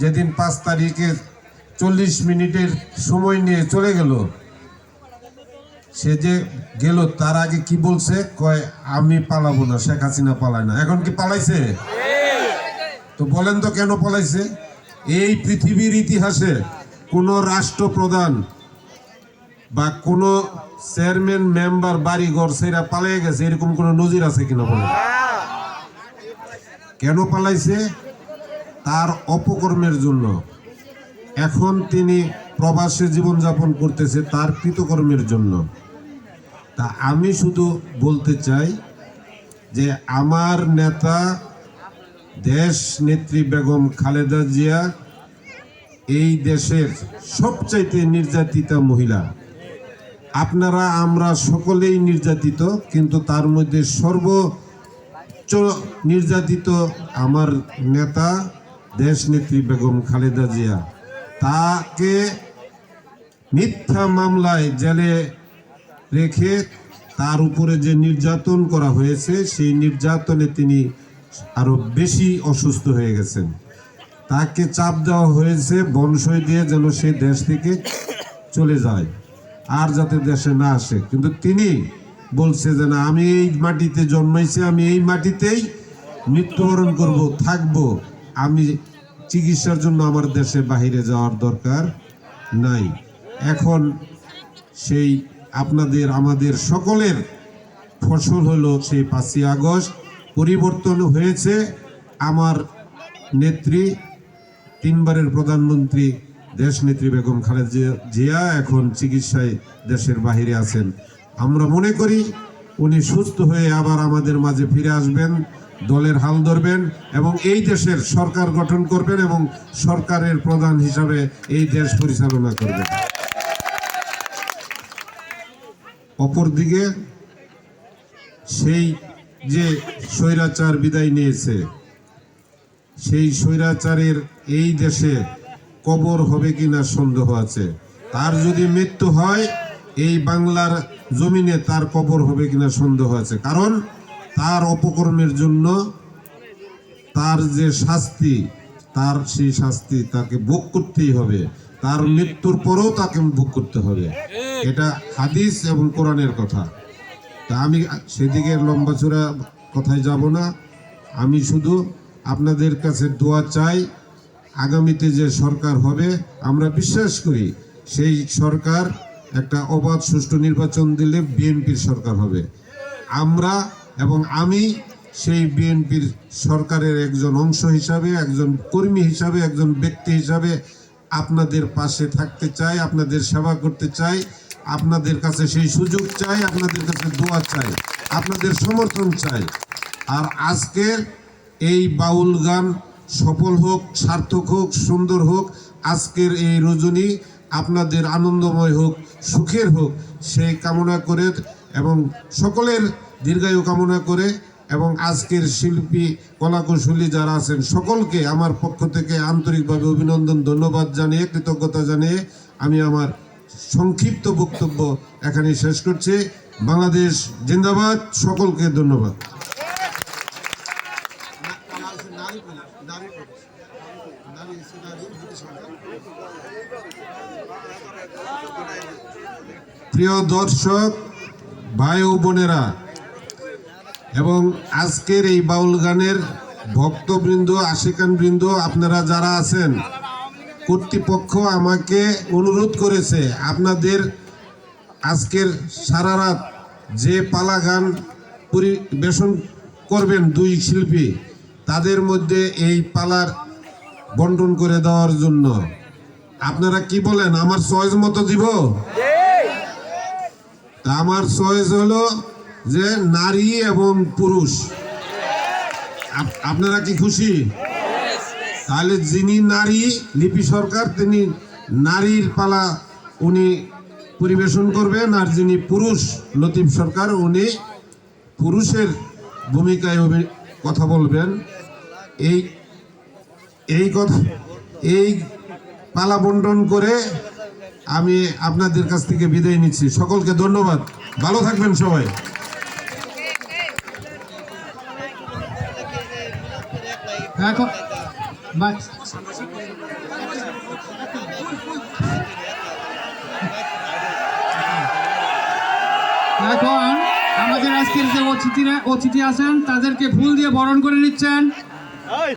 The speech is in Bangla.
যেদিন পাঁচ তারিখে চল্লিশ মিনিটের সময় নিয়ে চলে গেল, সে যে গেল, তার আগে কি বলছে? কয়, আমি পালাবো না, শেখ হাসিনা পালায় না। এখন কি পালাইছে? তো বলেন তো কেন পালাইছে? এই পৃথিবীর ইতিহাসে কোন রাষ্ট্রপ্রধান বা কোন চেয়ারম্যান, মেম্বার, বাড়িঘর সেরা পালিয়ে গেছে, এরকম কোন নজির আছে কিনা বলেন? কেন পালাইছে? তার অপকর্মের জন্য। এখন তিনি প্রবাসে জীবনযাপন করতেছে তার কৃতকর্মের জন্য। তা আমি শুধু বলতে চাই যে আমার নেতা দেশ নেত্রী বেগম খালেদা জিয়া এই দেশের সবচাইতে নির্যাতিতা মহিলা। আপনারা, আমরা সকলেই নির্যাতিত, কিন্তু তার মধ্যে সর্বোচ্চ নির্যাতিত আমার নেতা দেশ নেত্রী বেগম খালেদা জিয়া, তাকে মিথ্যা মামলায় জেলে রেখে তার উপরে যে নির্যাতন করা হয়েছে, সেই নির্যাতনে তিনি আরও বেশি অসুস্থ হয়ে গেছেন। তাকে চাপ দেওয়া হয়েছে, বনসই দিয়ে যেন সে দেশ থেকে চলে যায়, আর যাতে দেশে না আসে। কিন্তু তিনি বলছে যে, না, আমি এই মাটিতে জন্মাইছি, আমি এই মাটিতেই মৃত্যুবরণ করব, থাকব। আমি চিকিৎসার জন্য আমার দেশে বাহিরে যাওয়ার দরকার নাই। এখন সেই আপনাদের, আমাদের সকলের ফসল হলো সেই পাঁচই আগস্ট। পরিবর্তন হয়েছে। আমার নেত্রী, তিনবারের প্রধানমন্ত্রী দেশ নেত্রী বেগম খালেদা জিয়া- এখন চিকিৎসায় দেশের বাহিরে আছেন। আমরা মনে করি উনি সুস্থ হয়ে আবার আমাদের মাঝে ফিরে আসবেন। দলের হাল ধরবেন এবং এই দেশের সরকার গঠন করবেন এবং সরকারের প্রধান হিসাবে এই দেশ পরিচালনা করবেন। অপরদিকে, সেই যে স্বৈরাচার বিদায় নিয়েছে, সেই স্বৈরাচারের এই দেশে কবর হবে কিনা সন্দেহ আছে। তার যদি মৃত্যু হয়, এই বাংলার জমিনে তার কবর হবে কিনা সন্দেহ আছে। কারণ তার অপকর্মের জন্য তার যে শাস্তি, তার সেই শাস্তি তাকে ভোগ করতেই হবে। তার মৃত্যুর পরেও তাকে ভোগ করতে হবে। এটা হাদিস এবং কোরআনের কথা। তা আমি সেদিকে লম্বা চূড়া কথায় যাব না। আমি শুধু আপনাদের কাছে দোয়া চাই, আগামীতে যে সরকার হবে, আমরা বিশ্বাস করি সেই সরকার একটা অবাধ সুষ্ঠু নির্বাচন দিলে বিএনপির সরকার হবে। আমরা এবং আমি সেই বিএনপির সরকারের একজন অংশ হিসাবে, একজন কর্মী হিসাবে, একজন ব্যক্তি হিসাবে আপনাদের পাশে থাকতে চাই, আপনাদের সেবা করতে চাই, আপনাদের কাছে সেই সুযোগ চাই, আপনাদের কাছে দোয়া চাই, আপনাদের সমর্থন চাই। আর আজকের এই বাউল গান সফল হোক, সার্থক হোক, সুন্দর হোক, আজকের এই রজনী আপনাদের আনন্দময় হোক, সুখের হোক, সেই কামনা করে এবং সকলের দীর্ঘায়ু কামনা করে এবং আজকের শিল্পী, কলাকুশলী যারা আছেন, সকলকে আমার পক্ষ থেকে আন্তরিকভাবে অভিনন্দন, ধন্যবাদ জানিয়ে, কৃতজ্ঞতা জানিয়ে আমি আমার সংক্ষিপ্ত বক্তব্য এখানে শেষ করছি। বাংলাদেশ জিন্দাবাদ, সকলকে ধন্যবাদ। প্রিয় দর্শক, ভাই ও বোনেরা এবং আজকের এই বাউল গানের ভক্তবৃন্দ আশিকান বৃন্দ আপনারা যারা আছেন কর্তৃপক্ষ আমাকে অনুরোধ করেছে আপনাদের আজকের সারা রাত যে পালা গান পরিবেশন করবেন দুই শিল্পী তাদের মধ্যে এই পালার বন্টন করে দেওয়ার জন্য। আপনারা কি বলেন আমার চয়েস মতো দিব? তা আমার চয়েস হলো যে নারী এবং পুরুষ। আপ- আপনারা কি খুশি? তাহলে যিনি নারী, লিপি সরকার, তিনি নারীর পালা উনি পরিবেশন করবেন আর যিনি পুরুষ, লতিফ সরকার, উনি পুরুষের ভূমিকায় কথা বলবেন। এই এই কথা, এই পালা বন্টন করে আমি আপনাদের কাছ থেকে বিদায় নিচ্ছি। সকলকে ধন্যবাদ। ভালো থাকবেন সবাই। এখন বা- এখন আমাদের আজকের যে অতিথিরা অতিথি আছেন, তাদেরকে ফুল দিয়ে বরণ করে নিচ্ছেন।